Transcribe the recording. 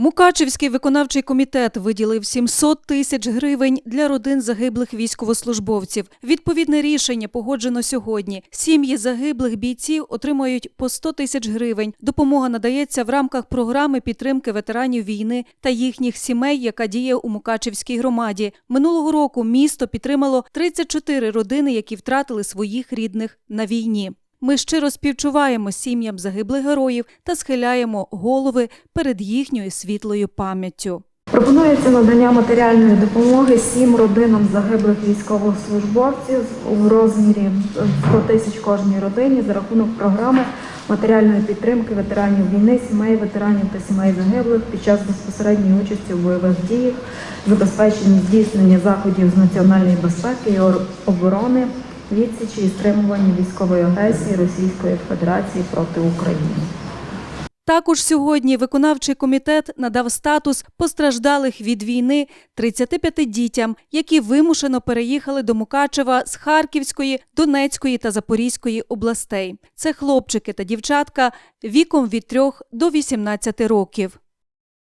Мукачевський виконавчий комітет виділив 700 тисяч гривень для родин загиблих військовослужбовців. Відповідне рішення погоджено сьогодні. Сім'ї загиблих бійців отримають по 100 тисяч гривень. Допомога надається в рамках програми підтримки ветеранів війни та їхніх сімей, яка діє у Мукачевській громаді. Минулого року місто підтримало 34 родини, які втратили своїх рідних на війні. Ми щиро співчуваємо сім'ям загиблих героїв та схиляємо голови перед їхньою світлою пам'яттю. Пропонується надання матеріальної допомоги сім родинам загиблих військовослужбовців у розмірі 100 тисяч кожній родині за рахунок програми матеріальної підтримки ветеранів війни, сімей ветеранів та сімей загиблих під час безпосередньої участі у бойових діях, забезпечення здійснення заходів з національної безпеки і оборони, відсічі і стримування військової агресії Російської Федерації проти України. Також сьогодні виконавчий комітет надав статус постраждалих від війни 35 дітям, які вимушено переїхали до Мукачева з Харківської, Донецької та Запорізької областей. Це хлопчики та дівчатка віком від 3 до 18 років.